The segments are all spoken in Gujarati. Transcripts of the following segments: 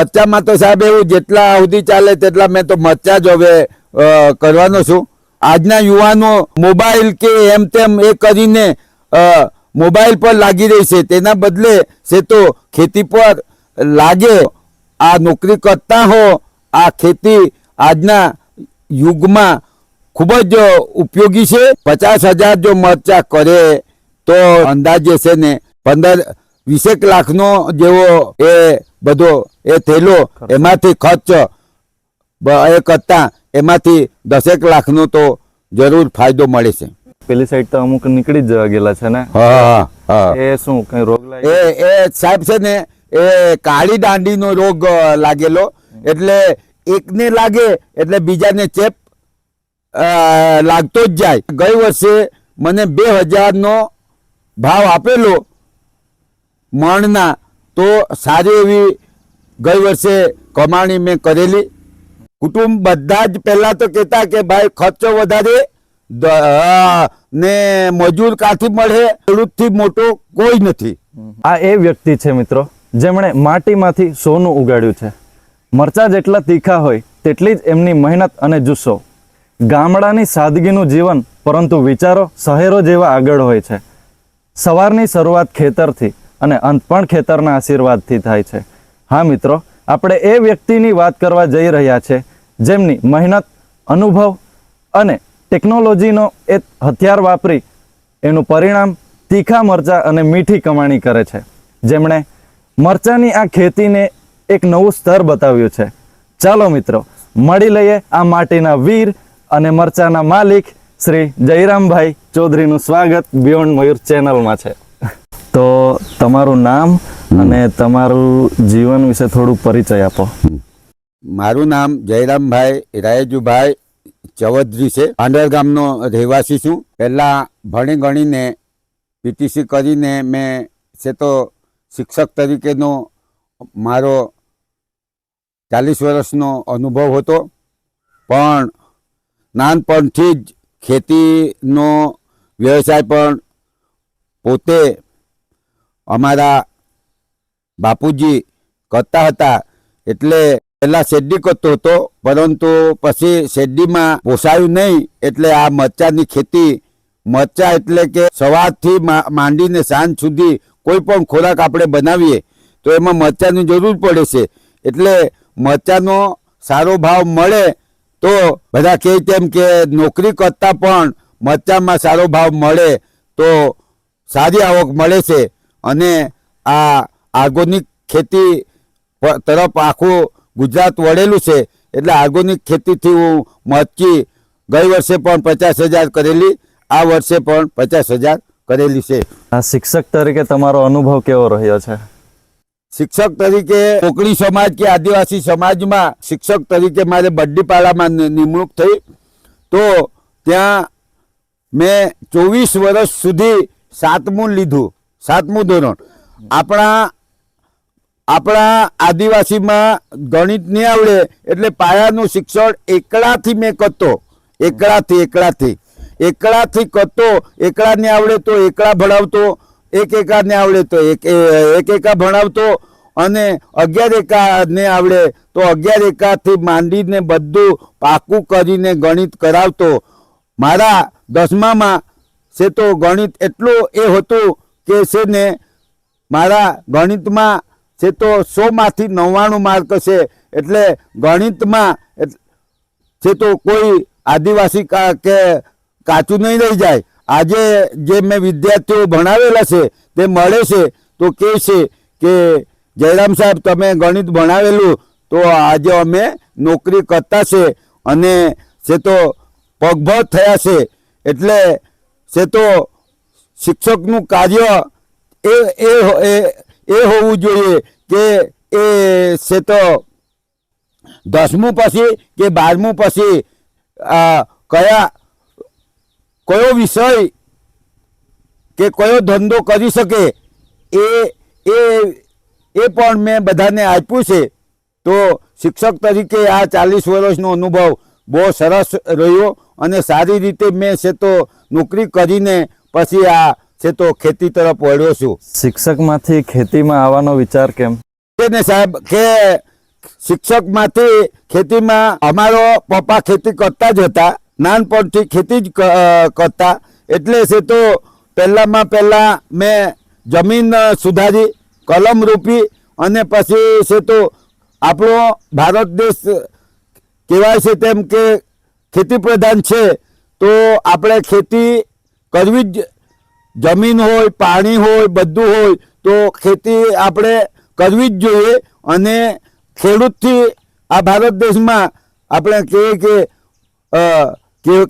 મરચામાં તો સાહેબ એવું જેટલા સુધી ચાલે તેટલા મેં તો મરચા જ હવે કરવાનો છું. આજના યુવાનો મોબાઈલ કે એમ તેમ એ કરીને મોબાઈલ પર લાગી રહી છે. તેના બદલે છે તો ખેતી પર લાગે, આ નોકરી કરતા હો, આ ખેતી આજના યુગમાં ખૂબ જ ઉપયોગી છે. પચાસ હજાર જો મરચા કરે તો અંદાજે છે ને પંદર વીસેક લાખનો જેવો એ બધો એ થયેલો એમાંથી ખર્ચ એ કરતા એમાંથી દસેક લાખનો તો જરૂર ફાયદો મળે છે. પેલી સાઈડ તો અમુક નીકળી જ ગયેલા છે ને? હા હા એ શું કઈ રોગ એ લાગે એ સાહેબ છે ને એ કાળી દાંડીનો રોગ લાગેલો. એટલે એકને લાગે એટલે બીજાને ચેપ લાગતો જ જાય. ગઈ વર્ષે મને બે હજારનો ભાવ આપેલો મણના, તો સારી એવી ગઈ વર્ષે કમાણી મેં કરેલી. કુટુંબ બધા જ પહેલા તો કહેતા કે ભાઈ ખર્ચો વધારે ને મજૂર કાથી મળે, ખેડૂતથી મોટો કોઈ નથી. આ એ વ્યક્તિ છે મિત્રો, જેમણે માટીમાંથી સોનું ઉગાડ્યું છે. મરચા જેટલા તીખા હોય, તેટલી જ એમની મહેનત અને જુસ્સો. ગામડાની સાદગીનું જીવન, પરંતુ વિચારો શહેરો જેવા આગળ હોય છે. સવારની શરૂઆત ખેતરથી અને અંત પણ ખેતરના આશીર્વાદથી થાય છે. હા મિત્રો, આપણે એ વ્યક્તિની વાત કરવા જઈ રહ્યા છે, જેમની મહેનત, અનુભવ અને ટેકનોલોજીનો એ હથિયાર વાપરી એનું પરિણામ તીખા મરચા અને મીઠી કમાણી કરે છે. જેમણે મરચાની આ ખેતીને એક નવું સ્તર બતાવ્યું છે. ચાલો મિત્રો, મળી લઈએ આ માટીના વીર અને મરચાના માલિક શ્રી જયરામભાઈ ચૌધરીનું સ્વાગત બિયોન્ડ મયુર ચેનલમાં છે. તો તમારું નામ અને તમારું જીવન વિશે થોડું પરિચય આપો. મારું નામ જયરામભાઈ રાયજુભાઈ ચૌધરી છે. પાંડર ગામનો રહેવાસી છું. પહેલાં ભણી ગણીને પીટીસી કરીને મેં છે તો શિક્ષક તરીકેનો મારો ચાલીસ વર્ષનો અનુભવ હતો. પણ નાનપણથી જ ખેતીનો વ્યવસાય પણ પોતે અમારા બાપુજી કરતા હતા એટલે પહેલાં શેરડી કરતો હતો, પરંતુ પછી શેરડીમાં પોસાયું નહીં એટલે આ મરચાની ખેતી, મરચા એટલે કે સવારથી માંડીને સાંજ સુધી કોઈ પણ ખોરાક આપણે બનાવીએ તો એમાં મરચાની જરૂર પડે છે. એટલે મરચાનો સારો ભાવ મળે તો બધા કહે તેમ કે નોકરી કરતાં પણ મરચામાં સારો ભાવ મળે તો સારી આવક મળે છે. અને આ આર્ગોનિક ખેતી તરફ આખું ગુજરાત વળેલું છે. એટલે આર્ગોનિક ખેતીથી હું મચકી ગઈ વર્ષે પણ પચાસ હજાર કરેલી આ વર્ષે પણ પચાસ હજાર કરેલી છે. આ શિક્ષક તરીકે તમારો અનુભવ કેવો રહ્યો છે? શિક્ષક તરીકે કોકણી સમાજ કે આદિવાસી સમાજમાં શિક્ષક તરીકે મારે બડ્ડીપાડામાં નિમણૂક થઈ. તો ત્યાં મેં ચોવીસ વર્ષ સુધી સાતમું લીધું. સાતમું ધોરણ. આપણા આપણા આદિવાસીમાં ગણિત નહીં આવડે એટલે પાયાનું શિક્ષણ એકલાથી મેં કરતો. એકલાથી એકલાથી. એકલાથી કરતો, એકલા ને આવડે તો એકલા ભણાવતો, એક એકા ને આવડે તો એક એક એકા ભણાવતો અને અગિયાર એકા ને આવડે તો અગિયાર એકાથી માંડીને બધું પાકું કરીને ગણિત કરાવતો. મારા દસમામાં છે તો ગણિત એટલું એ હતું કે છે ને મારા ગણિતમાં છે તો સોમાંથી નવ્વાણું માર્ક છે. એટલે ગણિતમાં છે તો કોઈ આદિવાસી કે કાચું નહીં રહી જાય. આજે જે મેં વિદ્યાર્થીઓ ભણાવેલા છે, તે મળે છે તો કહે છે કે જયરામ સાહેબ તમે ગણિત ભણાવેલું તો આજે અમે નોકરી કરતા છે અને છે તો પગભર થયા છે. એટલે છે તો શિક્ષકનું કાર્ય એ એ, એ- હોવું જોઈએ કે એ છે તો દસમું પછી કે બારમું પછી કયા, કયો વિષય કે કયો ધંધો કરી શકે એ એ એ પણ મેં બધાને આપ્યું છે. તો શિક્ષક તરીકે આ ચાલીસ વર્ષનો અનુભવ બહુ સરસ રહ્યો અને સારી રીતે મેં છે તો નોકરી કરીને પછી આ છે તો ખેતી તરફ વળ્યો છું. શિક્ષકમાંથી ખેતીમાં આવવાનો વિચાર કેમ? કે ને સાહેબ કે શિક્ષકમાંથી ખેતીમાં અમારો પપ્પા ખેતી કરતા જ હતા નાનપણથી ખેતી જ કરતા. એટલે છે તો પહેલામાં પહેલાં મેં જમીન સુધારી કલમ રોપી અને પછી છે તો આપણો ભારત દેશ કહેવાય છે તેમ કે ખેતી પ્રધાન છે. તો આપણે ખેતી કરવી જ જમીન હોય પાણી હોય બધું હોય તો ખેતી આપણે કરવી જ જોઈએ અને ખેડૂતથી આ ભારત દેશમાં આપણે કહીએ કે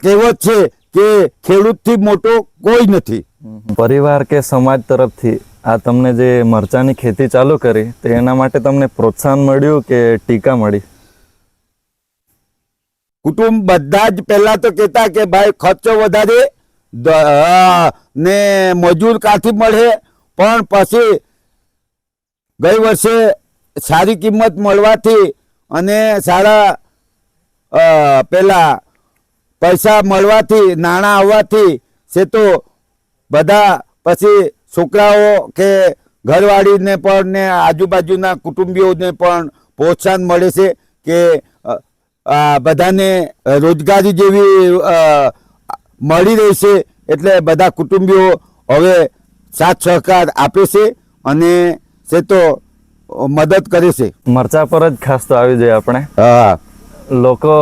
કહેવત છે કે ખેડૂતથી મોટો કોઈ નથી. પરિવાર કે સમાજ તરફથી આ તમને જે મરચાની ખેતી ચાલુ કરી તો એના માટે તમને પ્રોત્સાહન મળ્યું કે ટીકા મળી? કુટુંબ બધા જ પહેલા તો કહેતા કે ભાઈ ખર્ચો વધારે ને મજૂર કાંથી મળે, પણ પછી ગઈ વર્ષે સારી કિંમત મળવાથી અને સારા પેલા પૈસા મળવાથી, નાણાં આવવાથી છે તો બધા પછી છોકરાઓ કે ઘરવાળીને પણ ને આજુબાજુના કુટુંબીઓને પણ પ્રોત્સાહન મળે છે કે બધાને રોજગારી જેવી મળી રહેશે છે એટલે બધા કુટુંબીઓ હવે સાથ સહકાર આપે છે અને છે તો મદદ કરે છે. મરચા પર જ ખાસ તો આવી જાય આપણે. હા. લોકો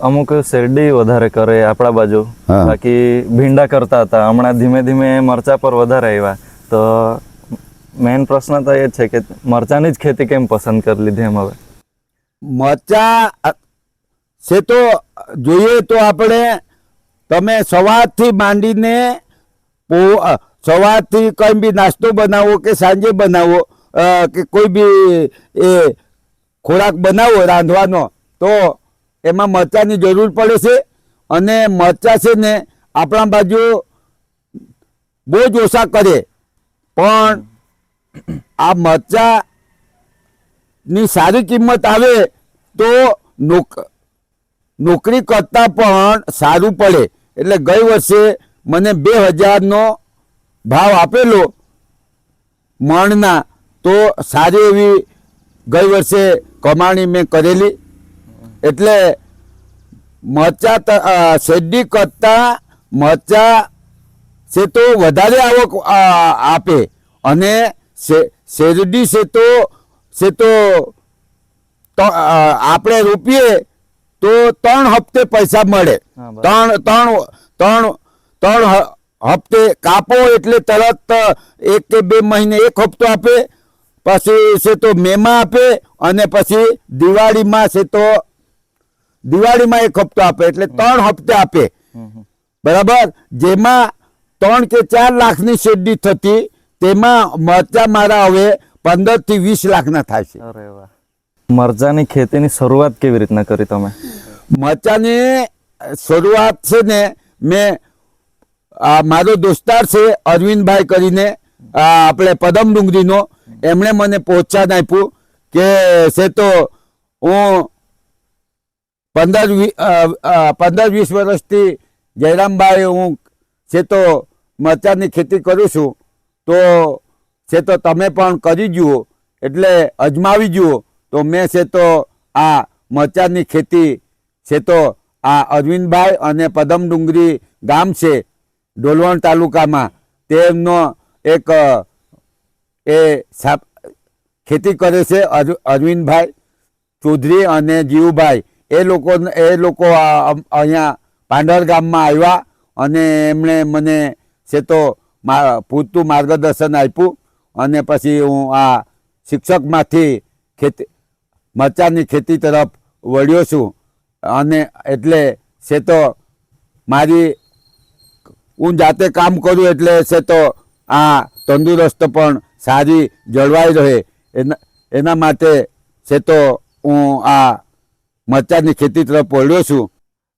અમુક શેરડી વધારે કરે આપણા બાજુ. બાકી ભીંડા કરતા હતા. હમણાં ધીમે ધીમે મરચા પર વધારે આવ્યા. તો મેઇન પ્રશ્ન તો એ છે કે મરચાની જ ખેતી કેમ પસંદ કરી લીધી એમ હવે? મરચા છે તો જોઈએ તો આપણે તમે સવારથી માંડીને સવારથી કંઈ બી નાસ્તો બનાવો કે સાંજે બનાવો કે કોઈ બી એ ખોરાક બનાવો રાંધવાનો, તો એમાં મરચાંની જરૂર પડે છે. અને મરચાં છે ને આપણા બાજુ બહુ જ ઓછા કરે. પણ આ મરચાંની સારી કિંમત આવે તો નોક નોકરી કરતાં પણ સારું પડે. એટલે ગઈ વર્ષે મને બે હજારનો ભાવ આપેલો મણના તો સારી એવી ગઈ વર્ષે કમાણી મેં કરેલી. એટલે મરચા શેરડી કરતાં મરચા છે તો વધારે આવક આપે. અને શેરડી છે તો છે તો, આપણે રોપીએ તો ત્રણ હપ્તે પૈસા મળે. ત્રણ ત્રણ ત્રણ ત્રણ હપ્તે કાપો એટલે તરત એક કે બે મહિને એક હપ્તો આપે. પછી છે તો મેમાં આપે અને પછી દિવાળીમાં છે તો દિવાળીમાં એક હપ્તો આપે એટલે ત્રણ હપ્તે આપે. બરાબર? જેમાં ત્રણ કે ચાર લાખની શેરડી થતી તેમાં મરચા મારા હવે પંદરથી વીસ લાખના થાય છે. મરચાની ખેતીની શરૂઆત કેવી રીતના કરી તમે? મરચાની શરૂઆત છે ને મેં, આ મારો દોસ્તાર છે અરવિંદભાઈ કરીને આપણે પદમ ડુંગરીનો એમણે મને પ્રોત્સાહન આપ્યું કે છે તો હું પંદર પંદર વીસ વર્ષથી જયરામભાઈ હું છે તો મરચાની ખેતી કરું છું, તો છે તો તમે પણ કરી જુઓ, એટલે અજમાવી જુઓ, તો મેં છે તો આ મરચાની ખેતી છે તો આ અરવિંદભાઈ અને પદમ ડુંગરી ગામ છે, ડોલવણ તાલુકામાં. તેમનો એક એ સાપ- ખેતી કરે છે અર- અરવિંદભાઈ ચૌધરી અને જીવુભાઈ. એ લોકો એ લોકો અહીંયા પાંડર ગામમાં આવ્યા અને એમણે મને છે તો પૂરતું માર્ગદર્શન આપ્યું અને પછી હું આ શિક્ષકમાંથી ખેતી, મરચાની ખેતી તરફ વળ્યો છું. અને એટલે છે તો મારી હું જાતે કામ કરું એટલે છે તો આ તંદુરસ્ત પણ સારી જળવાઈ રહે. એના એના માટે છે તો હું આ મરચાની ખેતી તરફ પડ્યો છું.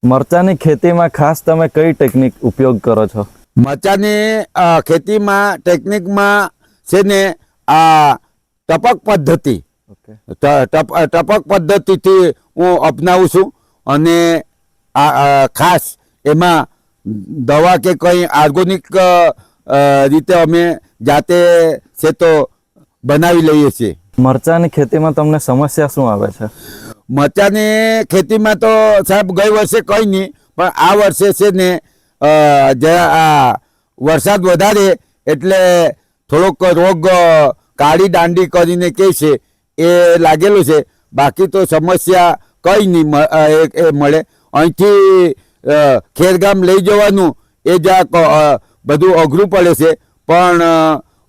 મરચાની ખેતીમાં ખાસ તમે કઈ ટેકનિક ઉપયોગ કરો છો? મરચાની ખેતીમાં ટેકનિકમાં છે ને આ ટપક પદ્ધતિ. ટપક પદ્ધતિથી હું અપનાવું છું. અને આ ખાસ એમાં દવા કે કંઈ આર્ગોનિક રીતે અમે જાતે છે તો બનાવી લઈએ છીએ. મરચાની ખેતીમાં તમને સમસ્યા શું આવે છે? મરચાની ખેતીમાં તો સાહેબ ગઈ વર્ષે કંઈ નહીં પણ આ વર્ષે છે ને વરસાદ વધારે એટલે થોડોક રોગ કાળી દાંડી કરીને કહે છે એ લાગેલું છે. બાકી તો સમસ્યા કંઈ નહીં એ મળે. અહીંથી ખેરગામ લઈ જવાનું. એ જરાક બધું અઘરું પડે છે. પણ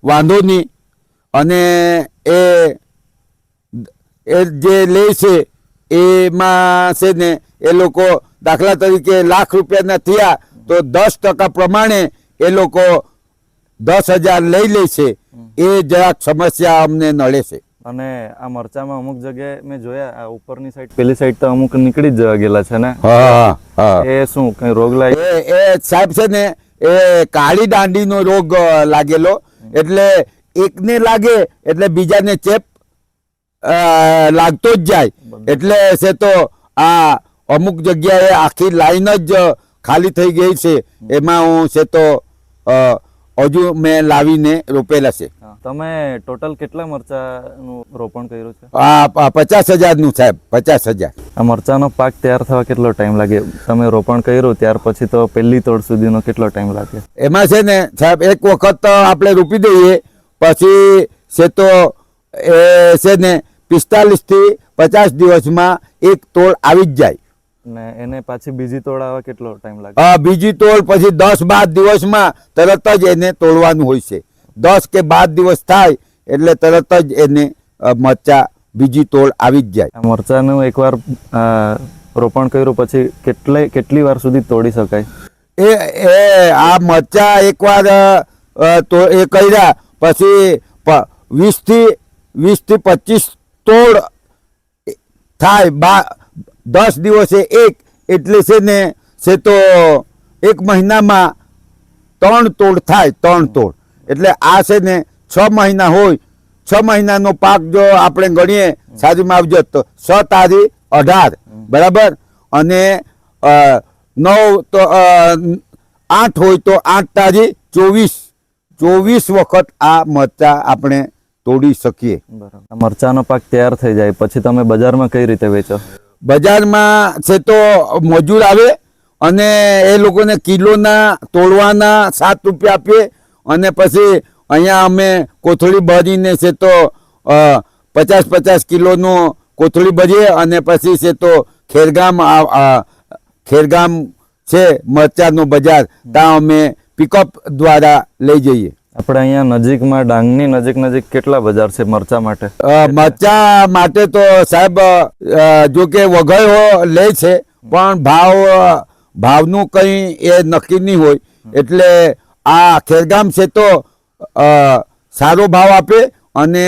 વાંધો નહીં. અને એ એ જે લે છે, એમાં છે ને, એ લોકો દાખલા તરીકે લાખ રૂપિયાના થયા, તો દસ ટકા પ્રમાણે એ લોકો દસ હજાર લઈ લે છે. એ જરાક સમસ્યા અમને નડે છે. અને આ મરચામાં અમુક જગ્યાએ મેં જોયા આ ઉપરની સાઈડ પેલી સાઈડ તો અમુક નીકળી જ ગયેલા છે ને? એ શું કઈ રોગ લાગે? એ સાહેબ છે ને એ કાળી દાંડીનો રોગ લાગેલો. એટલે એકને લાગે એટલે બીજાને ચેપ લાગતો જ જાય. એટલે છે તો આ અમુક જગ્યાએ આખી લાઈન જ ખાલી થઈ ગઈ છે. એમાં હું છે તો હજુ મેં લાવીને રોપેલા છે. તમે ટોટલ કેટલા મરચાનું રોપણ કર્યું છે? આ પચાસ હજારનું સાહેબ પચાસ હજાર. આ મરચાનો પાક તૈયાર થવા કેટલો ટાઈમ લાગે? તમે રોપણ કર્યું ત્યાર પછી તો પહેલી તોડ સુધીનો કેટલો ટાઈમ લાગે? એમાં છે ને સાહેબ એક વખત આપણે રોપી દઈએ પછી છે તો એ છે ને પિસ્તાલીસથી પચાસ દિવસમાં એક તોડ આવી જ જાય. ને એને પાછી બીજી તોડ આવવા કેટલો ટાઈમ લાગે? હા બીજી તોડ પછી દસ બાર દિવસમાં તરત જ એને તોડવાનું હોય છે. દસ કે બાર દિવસ થાય એટલે તરત જ એને મરચા બીજી તોડ આવી જ જાય. મરચાનું એકવાર રોપણ કર્યું પછી કેટલે કેટલી વાર સુધી તોડી શકાય? એ એ આ મરચા એકવાર તો એ કર્યા પછી વીસથી વીસથી પચીસ તોડ થાય બા દસ દિવસે એક એટલે છે ને છે તો એક મહિનામાં ત્રણ તોડ થાય ત્રણ તોડ. એટલે આ છે ને છ મહિના હોય છ મહિનાનો પાક જો આપણે ગણીએ સાજુમાં આવજો તો છ તારીખ અઢાર બરાબર? અને નવ તો આઠ હોય તો આઠ તારીખ ચોવીસ. ચોવીસ વખત આ મરચા આપણે તોડી શકીએ. મરચાનો પાક તૈયાર થઈ જાય. પછી તમે બજારમાં કઈ રીતે વેચો? બજારમાં છે તો મજૂર આવે અને એ લોકોને કિલોના તોડવાના સાત રૂપિયા આપીએ. અને પછી અહીંયા અમે કોથળી ભરીને છે તો પચાસ પચાસ કિલોનું કોથળી ભરીએ અને પછી છે તો ખેરગામ ખેરગામ છે મરચાનું બજાર. ત્યાં અમે પિકઅપ દ્વારા લઈ જઈએ. આપણે અહીંયા નજીકમાં ડાંગની નજીક નજીક કેટલા બજાર છે મરચા માટે? મરચા માટે તો સાહેબ જો કે વઘાયો લે છે પણ ભાવ ભાવનું કંઈ એ નક્કી નહીં હોય. એટલે આ ખેરગામ છે તો સારો ભાવ આપે અને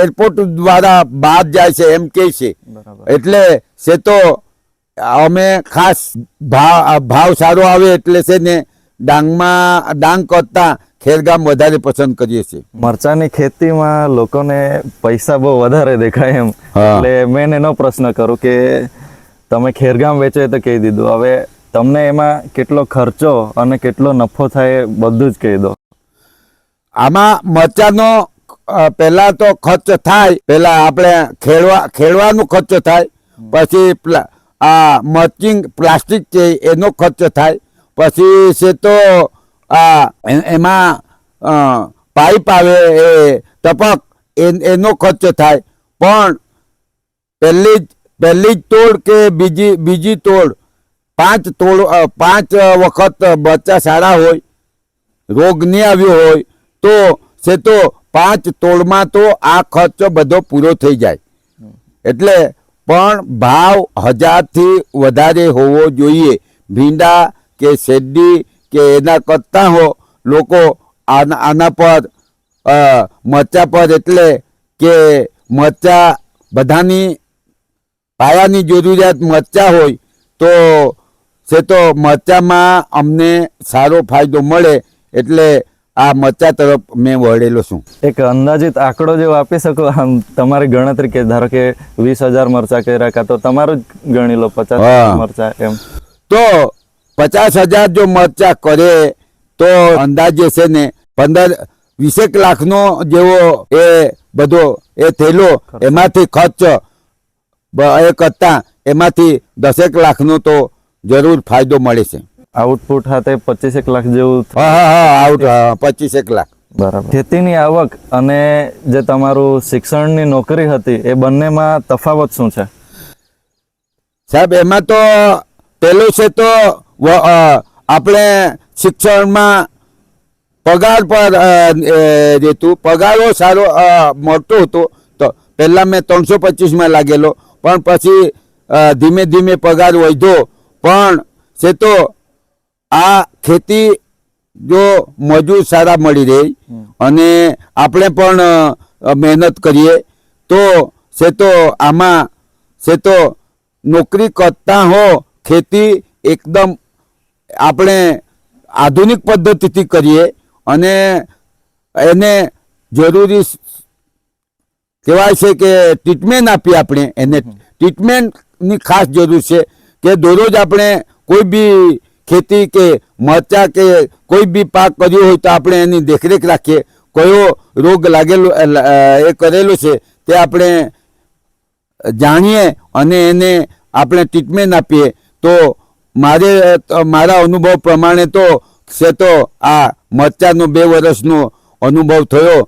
એરપોર્ટ દ્વારા બહાર જાય છે એમ કહે છે. એટલે છે તો અમે ખાસ ભાવ ભાવ સારો આવે એટલે છે ને ડાંગમાં ડાંગ કરતાં ખેરગામ વધારે પસંદ કરીએ છીએ. મરચાની ખેતીમાં લોકોને પૈસા બહુ વધારે દેખાય એમ. એટલે મેં એનો પ્રશ્ન કરું કે તમે ખેરગામ વેચો એ તો કહી દીધું. હવે તમને એમાં કેટલો ખર્ચો અને કેટલો નફો થાય એ બધું જ કહી દો. આમાં મરચાંનો પહેલાં તો ખર્ચ થાય, પહેલા આપણે ખેડવા, ખેડવાનો ખર્ચ થાય, પછી આ મર્ચિંગ પ્લાસ્ટિક છે, એનો ખર્ચ થાય, પછી છે તો, આ એમાં પાઇપ આવે, એ ટપક એનો ખર્ચ થાય, પણ પહેલી જ પહેલી જ તોડ કે બીજી બીજી તોડ પાંચ તોડ પાંચ વખત બચ્ચા સારા હોય રોગ નહીં આવ્યો હોય, તો છે તો પાંચ તોડમાં તો આ ખર્ચ બધો પૂરો થઈ જાય. એટલે પણ ભાવ હજારથી વધારે હોવો જોઈએ. ભીંડા કે શેરડી કે એના કરતાં હો, લોકો આના આના પર મરચા પર એટલે કે મરચા બધાની પાયાની જરૂરિયાત મરચા હોય, તો છે તો મરચામાં અમને સારો ફાયદો મળે એટલે આ મરચા તરફ મેં વળેલો છું. એક અંદાજિત આંકડો જેવો આપી શકો આમ તમારી ગણતરી કે ધારો કે વીસ હજાર મરચા કર્યા કાં તો તમારું જ ગણી લો પચાસ. મરચા એમ. તો પચાસ હજાર જો મરચા કરે તો અંદાજે છે ને પંદર વીસેક લાખનો જેવો એ બધો એ થયેલો એમાંથી ખર્ચ એ કરતા એમાંથી દસેક લાખનો તો જરૂર ફાયદો મળે છે. આઉટપુટ સાથે પચીસેક લાખ જેવું હા હા હા આઉટ હા, પચીસેક લાખ. બરાબર. ખેતીની આવક અને જે તમારું શિક્ષણની નોકરી હતી એ બંનેમાં તફાવત શું છે? સાહેબ એમાં તો પેલું છે તો આપણે શિક્ષણમાં પગાર પર રહેતું પગારો સારો મળતો હતો. તો પહેલાં મેં ત્રણસો પચીસમાં લાગેલો. પણ પછી ધીમે ધીમે પગાર વધ્યો. પણ છે તો આ ખેતી જો મજૂર સારા મળી રહે અને આપણે પણ મહેનત કરીએ તો છે તો આમાં છે તો નોકરી કરતા હો ખેતી એકદમ આપણે આધુનિક પદ્ધતિથી કરીએ અને એને જરૂરી કહેવાય છે કે ટ્રીટમેન્ટ આપીએ આપણે એને. ટ્રીટમેન્ટની ખાસ જરૂર છે કે દરરોજ આપણે કોઈ બી ખેતી કે મરચા કે કોઈ બી પાક કર્યો હોય તો આપણે એની દેખરેખ રાખીએ. કયો રોગ લાગેલો એ કરેલો છે તે આપણે જાણીએ અને એને આપણે ટ્રીટમેન્ટ આપીએ. તો મારે મારા અનુભવ પ્રમાણે તો છે તો આ મરચાનો બે વર્ષનો અનુભવ થયો.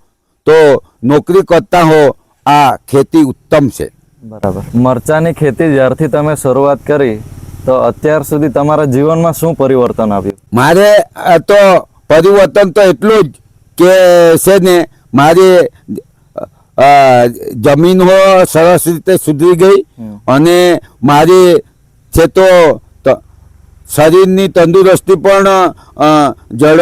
તો નોકરી કરતા હો, આ ખેતી ઉત્તમ છે. બરાબર. મરચાની ખેતી જ્યારથી તમે શરૂઆત કરી તો અત્યાર સુધી તમારા જીવનમાં શું પરિવર્તન આવ્યું? મારે આ તો પરિવર્તન તો એટલું જ કે છે ને મારી જમીન હો સરસ રીતે સુધરી ગઈ અને મારી છે તો શરીરની તંદુરસ્તી પણ જળ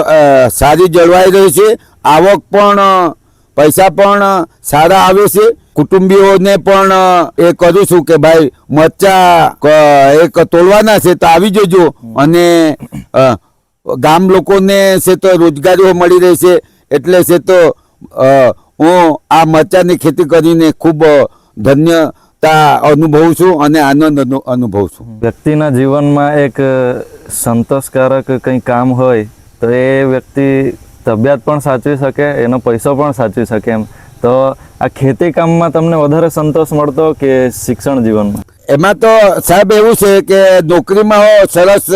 સારી જળવાઈ રહી છે આવક પણ પૈસા પણ સારા આવે છે કુટુંબીઓને પણ એ કરું છું કે ભાઈ, મરચા એક તોડવાના છે તો આવી જજો. અને ગામ લોકોને છે તો રોજગારીઓ મળી રહી છે એટલે છે તો હું આ મરચાની ખેતી કરીને ખૂબ ધન્યતા અનુભવું છું અને આનંદ અનુ- અનુભવું છું. વ્યક્તિના જીવનમાં એક સંતોષકારક કંઈ કામ હોય તો એ વ્યક્તિ તબિયત પણ સાચવી શકે, એનો પૈસો પણ સાચવી શકે એમ. તો આ ખેતી કામમાં તમને વધારે સંતોષ મળતો કે શિક્ષણ જીવનમાં? એમાં તો સાહેબ એવું છે કે નોકરીમાં હો સરસ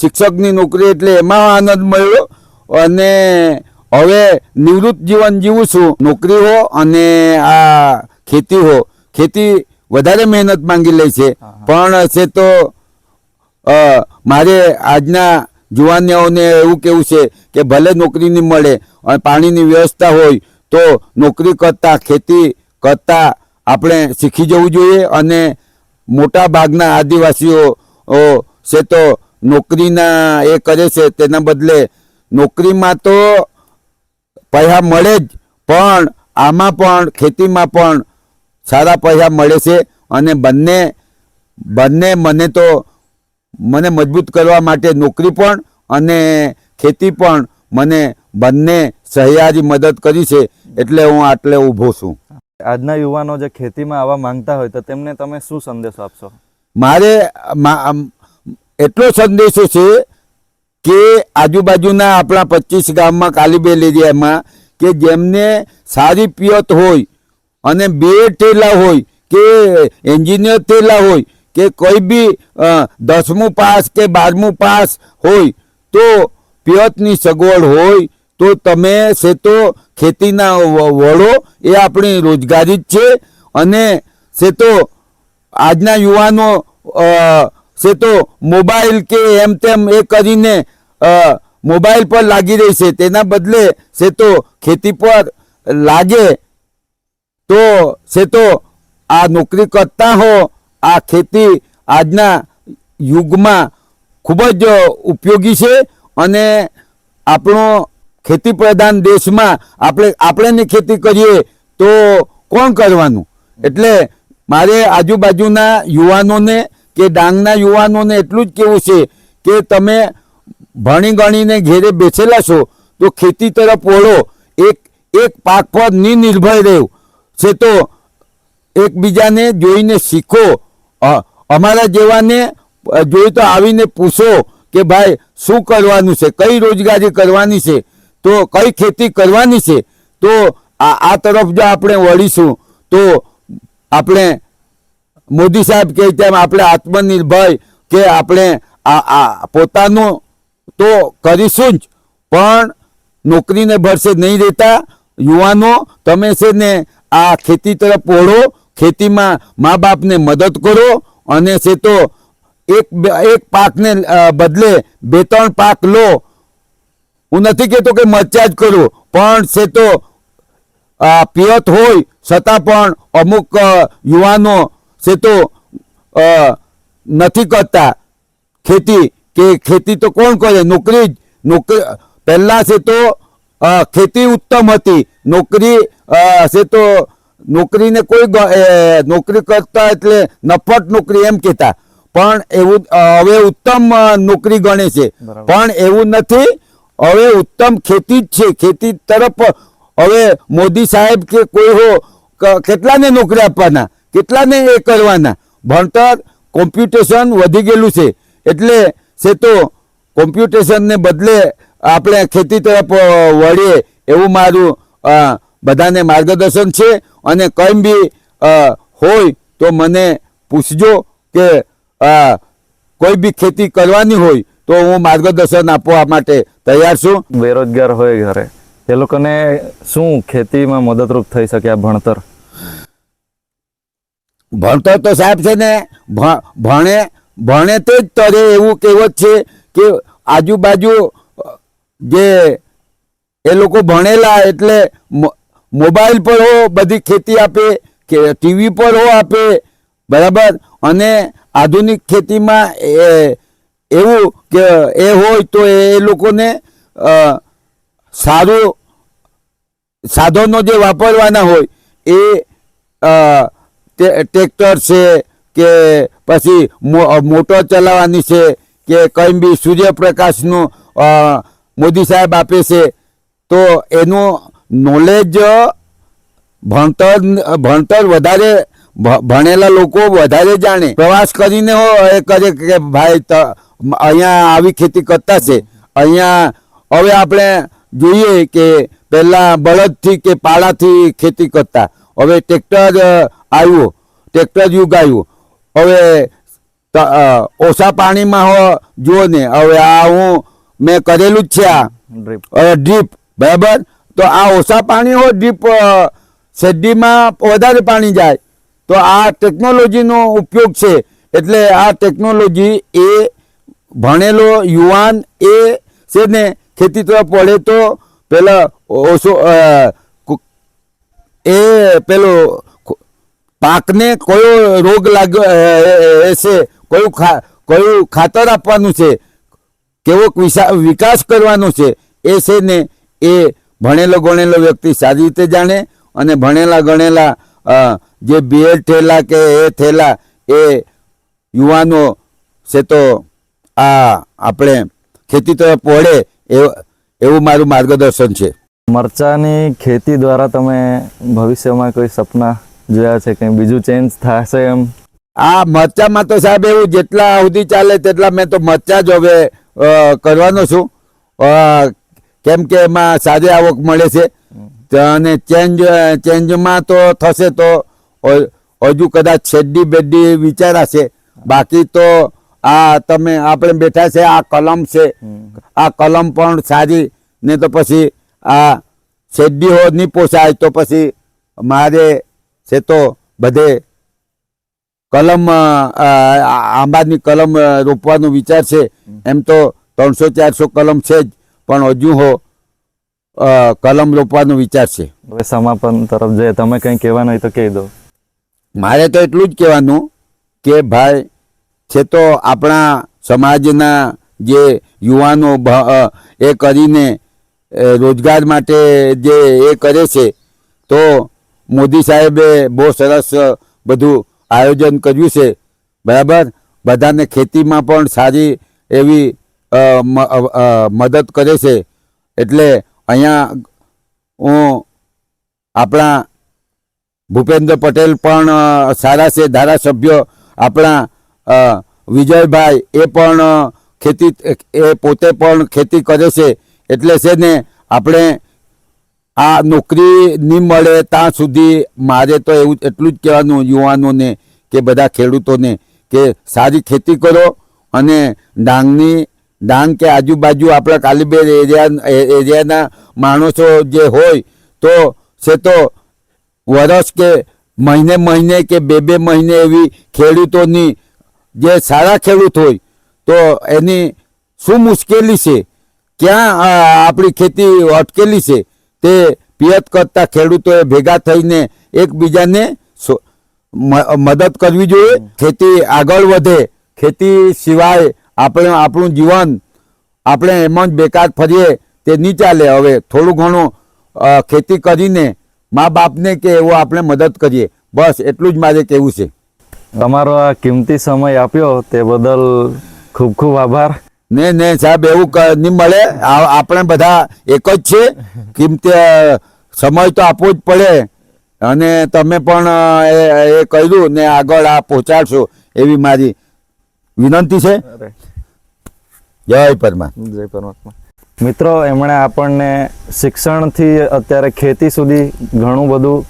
શિક્ષકની નોકરી એટલે એમાં આનંદ મળ્યો અને હવે નિવૃત્ત જીવન જીવું છું. નોકરી હો અને આ ખેતી હો. ખેતી વધારે મહેનત માંગી લે છે. પણ છે તો મારે આજના જુવાનીઓને એવું કેવું છે કે ભલે નોકરી નહીં મળે અને પાણીની વ્યવસ્થા હોય, તો નોકરી કરતાં, ખેતી કરતાં આપણે શીખી જવું જોઈએ અને મોટા ભાગના આદિવાસીઓ છે તો નોકરીના એ કરે છે તેના બદલે નોકરીમાં તો પૈસા મળે જ, પણ આમાં પણ, ખેતીમાં પણ સારા પૈસા મળે છે અને બંને બંને મને તો મને મજબૂત કરવા માટે નોકરી પણ અને ખેતી પણ મને બંને સહયારી મદદ કરી છે એટલે હું આટલે ઊભો છું. આજના યુવાનો જે ખેતીમાં આવવા માંગતા હોય તો તેમને તમે શું સંદેશો આપશો? મારે એટલો સંદેશો છે કે આજુબાજુના આપણા પચીસ ગામમાં કાલીબેલ એરિયામાં કે જેમને સારી પિયત હોય અને બે ઠેલા હોય કે એન્જિનિયર થયેલા હોય કે કોઈ બી દસમું પાસ કે બારમું પાસ હોય તો પિયતની સગવડ હોય તો તમે છે તો ખેતીના વડો એ આપણી રોજગારી જ છે અને છે તો આજના યુવાનો છે તો મોબાઈલ કે એમ તેમ એ કરીને મોબાઈલ પર લાગી રહી છે. તેના બદલે છે તો ખેતી પર લાગે તો છે તો આ નોકરી કરતા હો આ ખેતી આજના યુગમાં ખૂબ જ ઉપયોગી છે અને આપણો ખેતી પ્રધાન દેશમાં આપણે આપણેની ખેતી કરીએ તો કોણ કરવાનું? એટલે મારે આજુબાજુના યુવાનોને કે ડાંગના યુવાનોને એટલું જ કહેવું છે કે તમે ભણી ગણીને ઘેરે બેસેલા છો તો ખેતી તરફ વળો. એક એક પાક પર નિર્ભર રહેવું. છે તો એકબીજાને જોઈને શીખો. અમારા જેવાને જોઈ તો આવીને પૂછો કે ભાઈ, શું કરવાનું છે? કઈ રોજગારી કરવાની છે? તો કઈ ખેતી કરવાની છે? તો આ તરફ જો આપણે વળીશું, તો આપણે મોદી સાહેબ કહે તેમ આપણે આત્મનિર્ભર કે આપણે આ પોતાનું તો કરીશું જ, પણ નોકરીને ભરસે નહીં રહેતા યુવાનો. તમે છે ને આ ખેતી તરફ વળો ખેતીમાં મા બાપને મદદ કરો અને છે તો એક એક પાકને બદલે બે ત્રણ પાક લો. હું નથી કહેતો કે મરચા જ કરો, પણ છે તો પિયત હોય છતાં પણ અમુક યુવાનો છે તો નથી કરતા ખેતી, કે ખેતી તો કોણ કરે? નોકરી જ, નોકરી, પહેલાં છે તો ખેતી ઉત્તમ હતી. નોકરી છે તો નોકરીને કોઈ નોકરી કરતા એટલે નફટ નોકરી એમ કહેતા. પણ એવું હવે ઉત્તમ નોકરી ગણે છે. પણ એવું નથી. હવે ઉત્તમ ખેતી જ છે. ખેતી તરફ હવે મોદી સાહેબ કે કોઈ હો કેટલાને નોકરી આપવાના? કેટલાને એ કરવાના? ભણતર કોમ્પ્યુટેશન વધી ગયેલું છે. એટલે છે તો કોમ્પ્યુટેશનને બદલે આપણે ખેતી તરફ વળીએ એવું મારું બધાને માર્ગદર્શન છે અને કંઈ બી હોય તો મને પૂછજો કે કોઈ બી ખેતી કરવાની હોય તો હું માર્ગદર્શન આપવા માટે તૈયાર છું. બેરોજગાર હોય ઘરે. એ લોકોને શું ખેતીમાં મદદરૂપ થઈ શકે આ ભણતર? ભણતર તો સાહેબ છે ને ભણે ભણે તે જ તરે એવું કહેવત છે કે આજુબાજુ જે એ લોકો ભણેલા એટલે મોબાઈલ પર હો, બધી ખેતી આપે, કે ટીવી પર હો આપે, બરાબર? અને આધુનિક ખેતીમાં એ, એવું કે એ હોય તો એ લોકોને સારું સાધનો જે વાપરવાના હોય, એ ટ્રેક્ટર છે, કે પછી મોટર ચલાવવાની છે, કે કંઈ બી સૂર્યપ્રકાશનું મોદી સાહેબ આપે છે, તો એનું નોલેજ ભણતર ભણતર વધારે ભણેલા લોકો વધારે જાણે. પ્રવાસ કરીને એ કરે કે ભાઈ અહીંયા આવી ખેતી કરતા છે. અહીંયા હવે આપણે જોઈએ કે પહેલાં બળદથી કે પાળાથી ખેતી કરતા. હવે ટ્રેક્ટર આવ્યું. ટ્રેક્ટર યુગ આવ્યું. હવે ઓછા પાણીમાં હો જુઓ ને. હવે આ હું મેં કરેલું જ છે આ. ડ્રીપ. બરાબર? તો આ ઓછા પાણી હોય ડીપ શેરડીમાં વધારે પાણી જાય. તો આ ટેકનોલોજીનો ઉપયોગ છે. એટલે આ ટેકનોલોજી એ ભણેલો યુવાન એ છે ને ખેતી તરફ વળે તો પેલા ઓછો એ પેલો પાકને કયો રોગ લાગ્યો છે, કયું ખા, કયું ખાતર આપવાનું છે, કેવો વિકાસ કરવાનો છે, એ છે ને એ ભણેલો ગણેલો વ્યક્તિ સારી રીતે જાણે અને ભણેલા ગણેલા જે બીએડ થયેલા કે એ થયેલા એ યુવાનો છે તો આ આપણે ખેતી તરફ પહોળે એવું મારું માર્ગદર્શન છે. મરચાની ખેતી દ્વારા તમે ભવિષ્યમાં કોઈ સપના જોયા છે? કંઈ બીજું ચેન્જ થશે એમ? આ મરચામાં તો સાહેબ એવું જેટલા સુધી ચાલે તેટલા મેં તો મરચા જ હવે કરવાનો છું. કેમ કે એમાં સારી આવક મળે છે. અને ચેન્જ ચેન્જમાં તો થશે તો હજુ કદાચ છેડ્ડી બેડી વિચારાશે. બાકી તો આ તમે, આપણે બેઠા છે, આ કલમ છે. આ કલમ પણ સારી, ને તો પછી આ શેરડી હો નહીં પોસાય, તો પછી મારે છે તો બધે કલમ આંબાની કલમ રોપવાનો વિચાર છે. એમ તો ત્રણસો ચારસો કલમ છે જ. પણ હજુ હો કલમ રોપવાનો વિચાર છે. હવે સમાપન તરફ જઈએ. તમે કંઈ કહેવાનું હોય તો કહી દો. મારે તો એટલું જ કહેવાનું કે ભાઈ છે તો આપણા સમાજના જે યુવાનો એ કરીને રોજગાર માટે જે એ કરે છે તો મોદી સાહેબે બહુ સરસ બધું આયોજન કર્યું છે. બરાબર? બધાને ખેતીમાં પણ સારી એવી મદદ કરે છે. એટલે અહીંયા હું આપણા ભૂપેન્દ્ર પટેલ પણ સારા છે, ધારાસભ્ય. આપણા વિજયભાઈ એ પણ ખેતી, એ પોતે પણ ખેતી કરે છે. એટલે છે ને આપણે આ નોકરી નહીં મળે ત્યાં સુધી મારે તો એવું એટલું જ કહેવાનું યુવાનોને કે બધા ખેડૂતોને કે સારી ખેતી કરો અને ડાંગની ડાંગ કે આજુબાજુ આપણા કાલીબેર એરિયા એરિયાના માણસો જે હોય તો છે તો વરસ કે મહિને મહિને કે બે બે મહિને એવી ખેડૂતોની જે સારા ખેડૂત હોય તો એની શું મુશ્કેલી છે? ક્યાં આપણી ખેતી અટકેલી છે? તે પિયત કરતા ખેડૂતોએ ભેગા થઈને એકબીજાને મદદ કરવી જોઈએ. ખેતી આગળ વધે. ખેતી સિવાય આપણે આપણું જીવન આપણે એમ જ બેકાર ફરીએ તે નહીં ચાલે. હવે થોડું ઘણું ખેતી કરીને મા બાપને કે એવો આપણે મદદ કરીએ. બસ એટલું જ મારે કહેવું છે. તમારો આ કિંમતી સમય આપ્યો તે બદલ ખૂબ ખૂબ આભાર. ને ને સાહેબ એવું નહીં મળે. આપણે બધા એક જ છે. કિંમતી સમય તો આપવો જ પડે. અને તમે પણ એ કર્યું ને આગળ આ પહોંચાડશો એવી મારી વિનંતી છે. જય પરમા જય પરમાત્મા. મિત્રો એમણે આપણને શિક્ષણથી અત્યારે ખેતી સુધી ઘણું બધું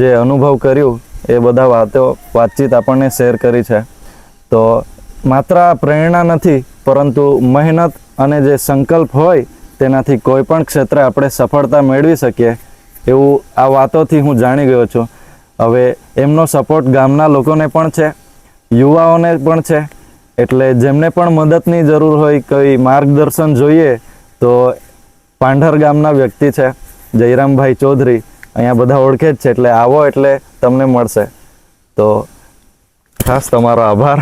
જે અનુભવ કર્યું એ બધા વાતો વાતચીત આપણને શેર કરી છે. તો માત્ર આ પ્રેરણા નથી પરંતુ મહેનત અને જે સંકલ્પ હોય તેનાથી કોઈ પણ ક્ષેત્રે આપણે સફળતા મેળવી શકીએ એવું આ વાતોથી હું જાણી ગયો છું. હવે એમનો સપોર્ટ ગામના લોકોને પણ છે યુવાઓને પણ છે એટલે જેમને પણ મદદની જરૂર હોય, કોઈ માર્ગદર્શન જોઈએ, તો પાંઢર ગામના વ્યક્તિ છે, જયરામભાઈ ચૌધરી. અહીંયા બધા ઓળખે જ છે, એટલે આવો એટલે તમને મળશે. તો ખાસ તમારો આભાર.